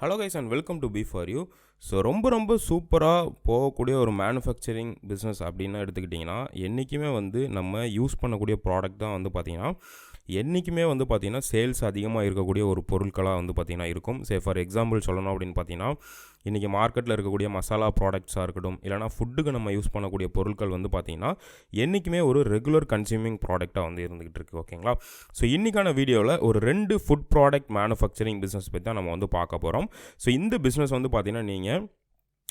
Hello guys and welcome to B for you so ரொம்ப ரொம்ப சூப்பராக போகக்கூடிய ஒரு மேனுஃபேக்சரிங் பிஸ்னஸ் அப்படின்னு எடுத்துக்கிட்டிங்கன்னா என்றைக்குமே வந்து நம்ம யூஸ் பண்ணக்கூடிய ப்ராடக்ட் தான் வந்து பார்த்திங்கன்னா என்றைக்குமே வந்து பார்த்திங்கன்னா சேல்ஸ் அதிகமாக இருக்கக்கூடிய ஒரு பொருட்களாக வந்து பார்த்திங்கன்னா இருக்கும். சே ஃபார் எக்ஸாம்பிள் சொல்லணும் அப்படின்னு பார்த்தீங்கன்னா இன்றைக்கி மார்க்கெட்டில் இருக்கக்கூடிய மசாலா ப்ராடக்ட்ஸாக இருக்கட்டும் இல்லைனா ஃபுட்டுக்கு நம்ம யூஸ் பண்ணக்கூடிய பொருட்கள் வந்து பார்த்திங்கன்னா என்றைக்குமே ஒரு ரெகுலர் கன்சியூமிங் ப்ராடக்டாக வந்து இருந்துகிட்டு இருக்குது ஓகேங்களா ஸோ இன்றைக்கான வீடியோவில் ஒரு ரெண்டு ஃபுட் ப்ராடக்ட் மேனுஃபேக்சரிங் பிஸ்னஸ் பற்றி தான் நம்ம வந்து பார்க்க போகிறோம் ஸோ இந்த பிஸ்னஸ் வந்து பார்த்திங்கன்னா நீங்கள்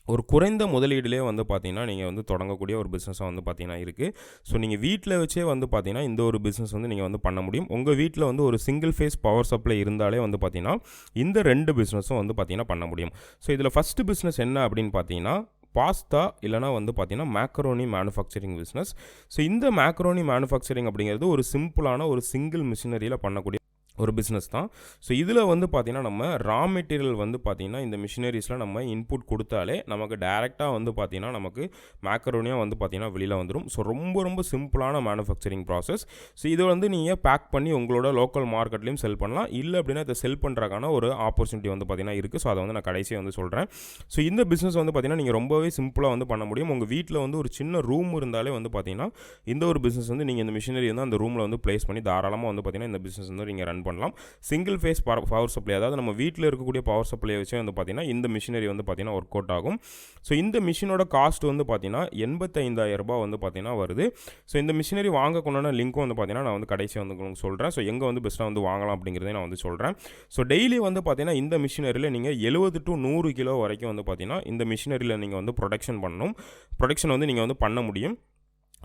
ஒரு குறைந்த முதலீடுலேயே வந்து பார்த்தீங்கன்னா நீங்கள் வந்து தொடங்கக்கூடிய ஒரு பிஸ்னஸாக வந்து பார்த்தீங்கன்னா இருக்குது ஸோ நீங்கள் வீட்டில் வச்சே வந்து பார்த்தீங்கன்னா இந்த ஒரு பிஸ்னஸ் வந்து நீங்கள் வந்து பண்ண முடியும். உங்கள் வீட்டில் வந்து ஒரு சிங்கிள் ஃபேஸ் பவர் சப்ளை இருந்தாலே வந்து பார்த்தீங்கன்னா இந்த ரெண்டு பிஸ்னஸும் வந்து பார்த்தீங்கன்னா பண்ண முடியும். ஸோ இதில் ஃபஸ்ட்டு பிஸ்னஸ் என்ன அப்படின்னு பார்த்தீங்கன்னா பாஸ்தா இல்லைனா வந்து பார்த்தீங்கன்னா மேக்ரோனி மேனுஃபேக்சரிங் பிஸ்னஸ் ஸோ இந்த மேக்ரோனி மேனுஃபேக்சரிங் அப்படிங்கிறது ஒரு சிம்பிளான ஒரு சிங்கிள் மிஷினரியில் பண்ணக்கூடிய ஒரு பிஸ்னஸ் தான். ஸோ இதில் வந்து பார்த்திங்கன்னா நம்ம ரா மெட்டீரியல் வந்து பார்த்திங்கன்னா இந்த மிஷினரிஸில் நம்ம இன்புட் கொடுத்தாலே நமக்கு டேரெக்டாக வந்து பார்த்திங்கன்னா நமக்கு மேக்கரோனியாக வந்து பார்த்திங்கன்னா வெளியில் வந்துடும் ஸோ ரொம்ப ரொம்ப சிம்பிளான மேனுஃபேக்சரிங் ப்ராசஸ் ஸோ இதை வந்து நீங்கள் பேக் பண்ணி உங்களோட லோக்கல் மார்க்கெட்லேயும் செல் பண்ணலாம். இல்லை அப்படின்னா இதை செல் பண்ணுறக்கான ஒரு ஆப்பர்ச்சுனிட்டி வந்து பார்த்திங்கன்னா இருக்குது ஸோ அதை வந்து நான் கடைசியாக வந்து சொல்கிறேன் ஸோ இந்த பிஸ்னஸ் வந்து பார்த்திங்கன்னா நீங்கள் ரொம்பவே சிம்பிளாக வந்து பண்ண முடியும். உங்கள் வீட்டில் வந்து ஒரு சின்ன ரூம் இருந்தாலே வந்து பார்த்திங்கன்னா இந்த ஒரு பிஸ்னஸ் வந்து நீங்கள் இந்த மிஷினரி வந்து அந்த ரூமில் வந்து ப்ளேஸ் பண்ணி தாராளமாக வந்து பார்த்திங்கன்னா இந்த பிஸ்னஸ் வந்து நீங்கள் ரன் பண்ணலாம். சிங்கிள் ஃபேஸ் பவர் சப்ளை அதாவது நம்ம வீட்டில் இருக்கக்கூடிய பவர் சப்ளை வச்சு வந்து பார்த்திங்கன்னா இந்த மிஷினரி வந்து பார்த்திங்கன்னா ஒர்க் அவுட் ஆகும். ஸோ இந்த மிஷினோட காஸ்ட் வந்து பார்த்திங்கன்னா எண்பத்தைந்தாயிரம் ரூபாய் வந்து பார்த்திங்கன்னா வருது. ஸோ இந்த மிஷினரி வாங்க கொண்டான லிங்க்கும் வந்து பார்த்திங்கன்னா நான் வந்து கடைசியாக வந்து உங்களுக்கு சொல்கிறேன் ஸோ எங்கே வந்து பெஸ்ட்டாக வந்து வாங்கலாம் அப்படிங்கிறத நான் வந்து சொல்கிறேன் ஸோ டெய்லி வந்து பார்த்திங்கன்னா இந்த மிஷினரியில் நீங்கள் எழுபது டு நூறு கிலோ வரைக்கும் வந்து பார்த்திங்கன்னா இந்த மிஷினரியில் நீங்கள் வந்து ப்ரொடக்ஷன் பண்ணணும். ப்ரொடக்ஷன் வந்து நீங்கள் வந்து பண்ண முடியும்.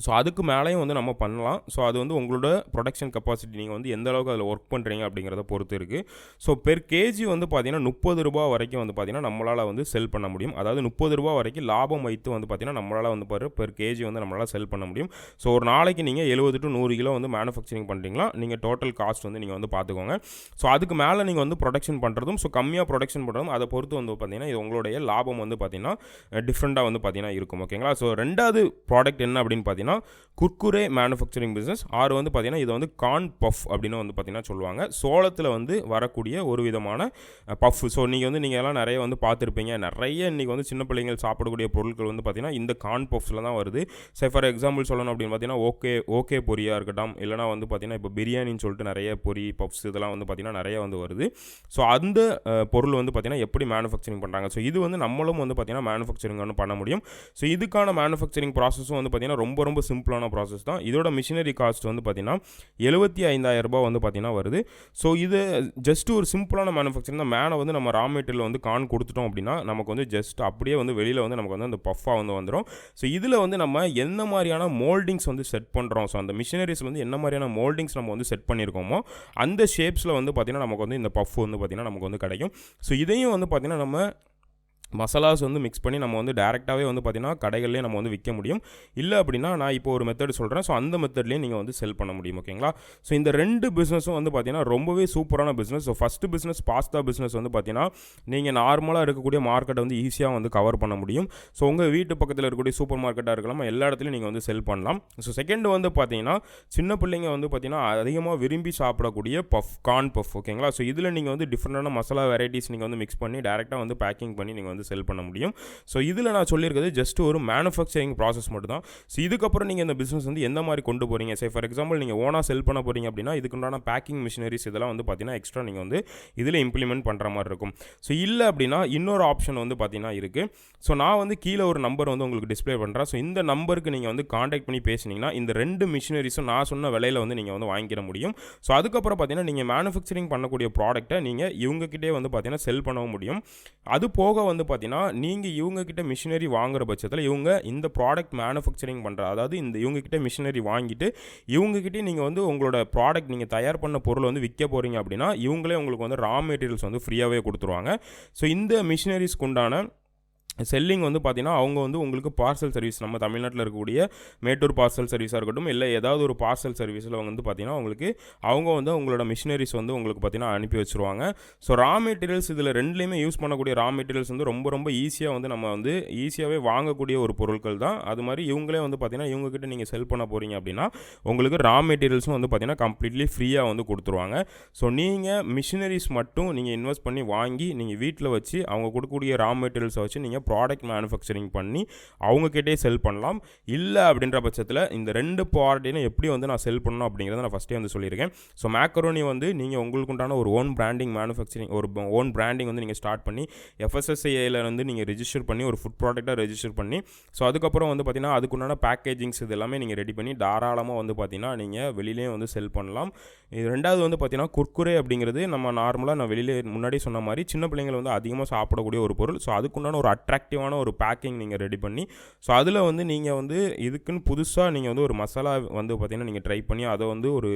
ஸோ அதுக்கு மேலேயும் வந்து நம்ம பண்ணலாம். ஸோ அது வந்து உங்களோட ப்ரொடக்ஷன் கெப்பாசிட்டி நீங்கள் வந்து எந்த அளவுக்கு அதில் ஒர்க் பண்ணுறீங்க அப்படிங்கிறத பொறுத்து இருக்குது ஸோ பெர் கேஜி வந்து பார்த்திங்கன்னா முப்பது ரூபா வரைக்கும் வந்து பார்த்திங்கன்னா நம்மளால் வந்து செல் பண்ண முடியும். அதாவது முப்பது ரூபா வரைக்கும் லாபம் வைத்து வந்து பார்த்திங்கன்னா நம்மளால் வந்து பாரு பெர் கேஜி வந்து நம்மளால் செல் பண்ண முடியும். ஸோ ஒரு நாளைக்கு நீங்கள் எழுபது டு நூறு கிலோ வந்து மேனுஃபேக்சரிங் பண்ணுறீங்களா நீங்கள் டோட்டல் காஸ்ட் வந்து நீங்கள் வந்து பார்த்துக்கோங்க ஸோ அதுக்கு மேலே நீங்கள் வந்து ப்ரொடக்ஷன் பண்ணுறதும் ஸோ கம்மியாக ப்ரொடக்ஷன் பண்ணுறதும் அதை பொறுத்து வந்து பார்த்திங்கன்னா இது உங்களுடைய லாபம் வந்து பார்த்திங்கன்னா டிஃப்ரெண்ட்டாக வந்து பார்த்திங்கன்னா இருக்கும். ஓகேங்களா ஸோ ரெண்டாவது ப்ராடக்ட் என்ன அப்படின்னு பார்த்தீங்கன்னா குர்குரே மேனுஃபேக்சரிங் பிஸ்னஸ் ஆறு வந்து பார்த்தீங்கன்னா இது வந்து கான் பஃப் அப்படின்னு வந்து பார்த்திங்கன்னா சொல்லுவாங்க. சோளத்தில் வந்து வரக்கூடிய ஒரு விதமான பஃப் ஸோ நீங்கள் வந்து நீங்கள் எல்லாம் நிறைய வந்து பார்த்துருப்பீங்க. நிறைய இன்றைக்கி வந்து சின்ன பிள்ளைங்கள் சாப்பிடக்கூடிய பொருட்கள் வந்து பார்த்திங்கன்னா இந்த கான் பஃப்ஸில் தான் வருது. சே ஃபார் எக்ஸாம்பிள் சொல்லணும் அப்படின்னு பார்த்தீங்கன்னா ஓகே ஓகே பொரியாக இருக்கட்டும். இல்லைனா வந்து பார்த்திங்கன்னா இப்போ பிரியாணின்னு சொல்லிட்டு நிறைய பொரி பஃப்ஸ் இதெல்லாம் வந்து பார்த்திங்கன்னா நிறைய வந்து வருது. ஸோ அந்த பொருள் வந்து பார்த்திங்கன்னா எப்படி மேனுஃபேக்சரிங் பண்ணுறாங்க ஸோ இது வந்து நம்மளும் வந்து பார்த்திங்கன்னா மேனுஃபேக்சரிங் ஒன்று பண்ண முடியும். ஸோ இதுக்கான மேனுஃபேக்சரிங் ப்ராசஸும் வந்து பார்த்திங்கன்னா ரொம்ப ரொம்ப சிம்பிளான ப்ராசஸ் தான். இதோட மிஷினரி காஸ்ட் வந்து பார்த்திங்கன்னா எழுபத்தி ஐந்தாயிரம் ரூபாய் வந்து பார்த்திங்கன்னா வருது. ஸோ இது ஜஸ்ட் ஒரு சிம்பிளான மேனுஃபேக்சரிங் தான். மேனை வந்து நம்ம ரா மெட்டீரியல் வந்து கான் கொடுத்துட்டோம் அப்படின்னா நமக்கு வந்து ஜஸ்ட் அப்படியே வந்து வெளியில் வந்து நமக்கு வந்து அந்த பஃபாக வந்து வந்துடும் ஸோ இதில் வந்து நம்ம என்ன மாதிரியான மோல்டிங்ஸ் வந்து செட் பண்ணுறோம் ஸோ அந்த மிஷினரிஸ் வந்து என்ன மாதிரியான மோல்டிங்ஸ் நம்ம வந்து செட் பண்ணியிருக்கோமோ அந்த ஷேப்ஸில் வந்து பார்த்திங்கன்னா நமக்கு வந்து இந்த பஃப் வந்து பார்த்திங்கன்னா நமக்கு வந்து கிடைக்கும். ஸோ இதையும் வந்து பார்த்திங்கன்னா நம்ம மசாலாஸ் வந்து மிக்ஸ் பண்ணி நம்ம வந்து டேரெக்டாகவே வந்து பார்த்திங்கன்னா கடைகள்லேயே நம்ம வந்து விற்க முடியும். இல்லை அப்படின்னா நான் இப்போ ஒரு மெத்தட் சொல்கிறேன் ஸோ அந்த மெத்தட்லேயே நீங்கள் வந்து செல் பண்ண முடியும் ஓகேங்களா ஸோ இந்த ரெண்டு பிஸ்னஸும் வந்து பார்த்திங்கன்னா ரொம்பவே சூப்பரான business so first business pasta business வந்து பார்த்திங்கன்னா நீங்கள் நார்மலாக இருக்கக்கூடிய மார்க்கெட்டை வந்து ஈஸியாக வந்து கவர் பண்ண முடியும். ஸோ உங்கள் வீட்டு பக்கத்தில் இருக்கக்கூடிய சூப்பர் மார்க்கெட்டாக இருக்கலாம் எல்லா இடத்துலையும் நீங்கள் வந்து செல் பண்ணலாம். ஸோ செகண்ட் வந்து பார்த்தீங்கன்னா சின்ன பிள்ளைங்க வந்து பார்த்திங்கன்னா அதிகமாக விரும்பி சாப்பிடக்கூடிய பஃப் கார்ன் பஃப் ஓகேங்களா ஸோ இதில் நீங்கள் வந்து டிஃப்ரெண்டான மசாலா வெரைட்டிஸ் நீங்கள் வந்து மிக்ஸ் பண்ணி டேரெக்டாக வந்து பேக்கிங் பண்ணி நீங்கள் வந்து வந்து செல் பண்ண முடியும். ஸோ இதில் நான் சொல்லியிருக்கிறது ஜஸ்ட் ஒரு மேனுஃபேக்சரிங் ப்ராசஸ் மட்டும் தான் ஸோ இதுக்கப்புறம் நீங்கள் இந்த பிஸ்னஸ் வந்து எந்த மாதிரி கொண்டு போகிறீங்க சே ஃபார் எக்ஸாம்பிள் நீங்கள் ஓனாக செல் பண்ண போகிறீங்க அப்படின்னா இதுக்குண்டான பேக்கிங் மிஷினரிஸ் இதெல்லாம் வந்து பார்த்தீங்கன்னா எக்ஸ்ட்ரா நீங்கள் வந்து இதில் இம்ப்ளிமெண்ட் பண்ணுற மாதிரி இருக்கும். ஸோ இல்லை அப்படின்னா இன்னொரு ஆப்ஷன் வந்து பார்த்தீங்கன்னா இருக்குது ஸோ நான் வந்து கீழே ஒரு நம்பர் வந்து உங்களுக்கு டிஸ்பிளே பண்ணுறேன் ஸோ இந்த நம்பருக்கு நீங்கள் வந்து காண்டாக்ட் பண்ணி பேசினீங்கன்னா இந்த ரெண்டு மிஷினரிஸும் நான் சொன்ன விலையில் வந்து நீங்கள் வந்து வாங்கிக்கிற முடியும். ஸோ அதுக்கப்புறம் பார்த்தீங்கன்னா நீங்கள் மேனுஃபேக்சரிங் பண்ணக்கூடிய ப்ராடக்ட்டை நீங்கள் இவங்ககிட்டே வந்து பார்த்தீங்கன்னா செல் பண்ணவும் முடியும். அது போக வந்து பார்த்தீங்கன்னா நீங்கள் இவங்கக்கிட்ட மிஷினரி வாங்குற பட்சத்தில் இவங்க இந்த ப்ராடக்ட் மேனுஃபேக்சரிங் பண்ணுற அதாவது இந்த இவங்கக்கிட்ட மிஷினரி வாங்கிட்டு இவங்கக்கிட்டே நீங்கள் வந்து உங்களோட ப்ராடக்ட் நீங்கள் தயார் பண்ண பொருள் வந்து விற்க போகிறீங்க அப்படின்னா இவங்களே உங்களுக்கு வந்து ரா மெட்டீரியல்ஸ் வந்து ஃப்ரீயாகவே கொடுத்துருவாங்க. ஸோ இந்த மிஷினரிஸ்க்கு உண்டான செல்லிங் வந்து பார்த்தீங்கன்னா அவங்க வந்து உங்களுக்கு பார்சல் சர்வீஸ் நம்ம தமிழ்நாட்டில் இருக்கக்கூடிய மேட்டூர் பார்சல் சர்வீஸாக இருக்கட்டும் இல்லை ஏதாவது ஒரு பார்சல் சர்வீஸில் வந்து பார்த்தீங்கன்னா உங்களுக்கு அவங்க வந்து உங்களோட மிஷினரிஸ் வந்து உங்களுக்கு பார்த்திங்கன்னா அனுப்பி வச்சுருவாங்க. ஸோ ரா மெட்டீரியல்ஸ் இதில் ரெண்டுலேயுமே யூஸ் பண்ணக்கூடிய ரா மெட்டீரியல்ஸ் வந்து ரொம்ப ரொம்ப ஈஸியாக வந்து நம்ம வந்து ஈஸியாகவே வாங்கக்கூடிய ஒரு பொருட்கள் தான். அது மாதிரி இவங்களே வந்து பார்த்திங்கன்னா இவங்ககிட்ட நீங்கள் செல் பண்ண போகிறீங்க அப்படின்னா உங்களுக்கு ரா மெட்டீரியல்ஸும் வந்து பார்த்தீங்கன்னா கம்ப்ளீட்லி ஃப்ரீயாக வந்து கொடுத்துருவாங்க. ஸோ நீங்கள் மிஷினரிஸ் மட்டும் நீங்கள் இன்வெஸ்ட் பண்ணி வாங்கி நீங்கள் வீட்டில் வச்சு அவங்க கொடுக்கக்கூடிய ரா மெட்டீரியல்ஸை வச்சு நீங்கள் ப்ராடக்ட் மேனுஃபேக்சரிங் பண்ணி அவங்கக்கிட்டே செல் பண்ணலாம். இல்லை அப்படின்ற பட்சத்தில் இந்த ரெண்டு ப்ராடக்ட்டையும் எப்படி வந்து நான் செல் பண்ணணும் அப்படிங்கிறத நான் ஃபஸ்ட்டே வந்து சொல்லியிருக்கேன். ஸோ மேக்கரோனி வந்து நீங்கள் உங்களுக்கு உண்டான ஒரு ஓன் பிராண்டிங் மேனுஃபேக்சரிங் ஒரு ஓன் பிராண்டிங் வந்து நீங்கள் ஸ்டார்ட் பண்ணி எஃப்எஸ்எஸ்ஐயில் வந்து நீங்கள் ரிஜிஸ்டர் பண்ணி ஒரு ஃபுட் ப்ராடக்ட்டாக ரெஜிஸ்டர் பண்ணி ஸோ அதுக்கப்புறம் வந்து பார்த்தீங்கன்னா அதுக்குண்டான பேக்கேஜிங்ஸ் இது எல்லாமே நீங்கள் ரெடி பண்ணி தாராளமாக வந்து பார்த்தீங்கன்னா நீங்கள் வெளியிலேயே வந்து செல் பண்ணலாம். இது ரெண்டாவது வந்து பார்த்தீங்கன்னா குர்குரே அப்படிங்கிறது நம்ம நார்மலாக நான் வெளியிலே முன்னாடி சொன்ன மாதிரி சின்ன பிள்ளைங்களை வந்து அதிகமாக சாப்பிடக்கூடிய ஒரு பொருள். ஸோ அதுக்குண்டான ஒரு அட்ராக்டிவான ஒரு பேக்கிங் நீங்கள் ரெடி பண்ணி ஸோ அதில் வந்து நீங்கள் வந்து இதுக்குன்னு புதுசாக நீங்கள் வந்து ஒரு மசாலா வந்து பார்த்தீங்கன்னா நீங்கள் ட்ரை பண்ணி அதை வந்து ஒரு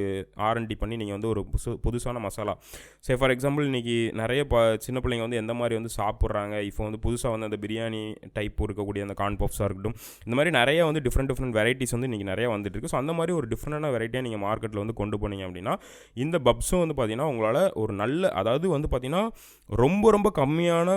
ஆர்என்டி பண்ணி நீங்கள் வந்து ஒரு புதுசு புதுசான மசாலா. சே ஃபார் எக்ஸாம்பிள் இன்றைக்கி நிறைய ப சின்ன பிள்ளைங்க வந்து எந்த மாதிரி வந்து சாப்பிட்றாங்க இப்போ வந்து புதுசாக வந்து அந்த பிரியாணி டைப் இருக்கக்கூடிய அந்த கார்ன் பப்ஸாக இருக்கட்டும் இந்த மாதிரி நிறைய வந்து டிஃப்ரெண்ட் டிஃப்ரெண்ட் வெரைட்டிஸ் வந்து இன்றைக்கி நிறையா வந்துட்டுருக்கு ஸோ அந்த மாதிரி ஒரு டிஃப்ரெண்டான வெரைட்டியாக நீங்கள் மார்க்கெட்டில் வந்து கொண்டு போனீங்க அப்படின்னா இந்த பப்ஸும் வந்து பார்த்தீங்கன்னா உங்களால் ஒரு நல்ல அதாவது வந்து பார்த்திங்கன்னா ரொம்ப ரொம்ப கம்மியான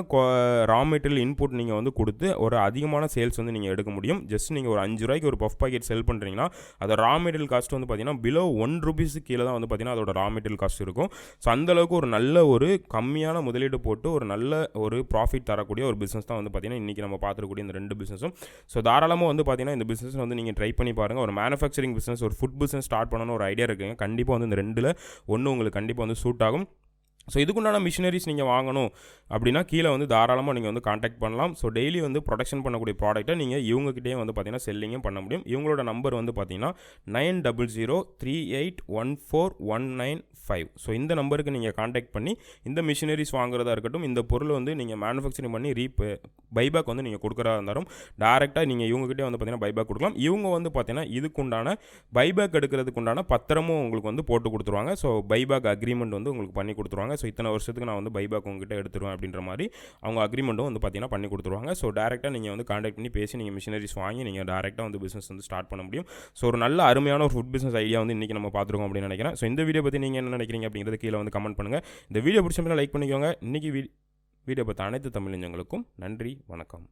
ரா மெட்டீரியல் இன்புட் நீங்கள் நீங்கள் வந்து கொடுத்து ஒரு அதிகமான சேல்ஸ் வந்து நீங்கள் எடுக்க முடியும். ஜஸ்ட் நீங்கள் ஒரு அஞ்சு ரூபாய்க்கு ஒரு பஃப் பாக்கெட் செல் பண்ணுறீங்கன்னா அது ரா மெட்டீரியல் காஸ்ட் வந்து பார்த்தீங்கன்னா பிலோ ஒன் ருபீஸுக்கு கீழே தான் வந்து பார்த்தீங்கன்னா அதோட ரா மெட்டீரியல் காஸ்ட் இருக்கும். ஸோ அந்தளவுக்கு ஒரு நல்ல ஒரு கம்மியான முதலீடு போட்டு ஒரு நல்ல ஒரு ப்ராஃபிட் தரக்கூடிய ஒரு பிஸ்னஸ் தான் வந்து பார்த்தீங்கன்னா இன்றைக்கி நம்ம பார்த்துருக்கூடிய இந்த ரெண்டு பிஸ்னஸும் ஸோ தாராளமாக வந்து பார்த்தீங்கன்னா இந்த பிஸ்னஸ் வந்து நீங்கள் ட்ரை பண்ணி பாருங்கள் ஒரு மேனுஃபேக்சரிங் பிஸ்னஸ் ஒரு ஃபுட் பிஸ்னஸ் ஸ்டார்ட் பண்ணணும்னு ஒரு ஐடியா இருக்குங்க. கண்டிப்பாக வந்து இந்த ரெண்டில் ஒன்று உங்களுக்கு கண்டிப்பாக வந்து சூட் ஆகும். ஸோ இதுக்குண்டான மிஷினரிஸ் நீங்கள் வாங்கணும் அப்படின்னா கீழே வந்து தாராளமாக நீங்கள் வந்து காண்டாக்ட் பண்ணலாம். ஸோ டெய்லி வந்து ப்ரொடக்ஷன் பண்ணக்கூடிய ப்ராடக்ட்டை நீங்கள் இவங்ககிட்டயே வந்து பார்த்தீங்கன்னா செல்லிங்கும் பண்ண முடியும். இவங்களோட நம்பர் வந்து பார்த்தீங்கன்னா nine double zero three eight one four one nine five. So இந்த நம்பருக்கு நீங்கள் காண்டாக்ட் பண்ணி இந்த மிஷினரிஸ் வாங்குறதா இருக்கட்டும் இந்த பொருள் வந்து நீங்கள் மேனுஃபேக்சரிங் பண்ணி ரீப் பைபேக் வந்து நீங்கள் கொடுக்குறதா இருந்தாலும் டேரெக்டாக நீங்கள் இவங்ககிட்டே வந்து பார்த்தீங்கன்னா பைபேக் கொடுக்கலாம். இவங்க வந்து பார்த்தீங்கன்னா இதுக்குண்டான பைபேக் எடுக்கிறதுக்கு உண்டான பத்திரமும் உங்களுக்கு வந்து போட்டு கொடுத்துருவாங்க. ஸோ பைபேக் அக்ரிமெண்ட் வந்து உங்களுக்கு பண்ணி கொடுத்துருவாங்க. ஸோ இத்தனை வருஷத்துக்கு நான் வந்து பைபேக் உங்ககிட்ட எடுத்துருவேன் அப்படின்ற மாதிரி அவங்க அக்ரிமெண்ட்டும் வந்து பார்த்தீங்கன்னா பண்ணி கொடுத்துருவாங்க. ஸோ டேரெக்டாக நீங்கள் வந்து காண்டாக்ட் பண்ணி பேசி நீங்கள் மிஷினரிஸ் வாங்கி நீங்கள் டேரெக்டாக வந்து பிஸ்னஸ் வந்து ஸ்டார்ட் பண்ண முடியும். ஸோ ஒரு நல்ல அருமையான ஒரு ஃபுட் பிஸ்னஸ் ஐடியா வந்து இன்றைக்கி நம்ம பார்த்துருக்கோம் அப்படின்னு நினைக்கிறேன். ஸோ இந்த வீடியோ பற்றி நீங்கள் என்ன நினைக்கிறீங்க அப்படிங்கிறது கீழே வந்து கமெண்ட் பண்ணுங்கள் இந்த வீடியோ பிடிச்ச லைக் பண்ணிக்கோங்க. இன்றைக்கி வீடியோ பார்த்த அனைத்து தமிழஞ்சங்களுக்கும் நன்றி வணக்கம்.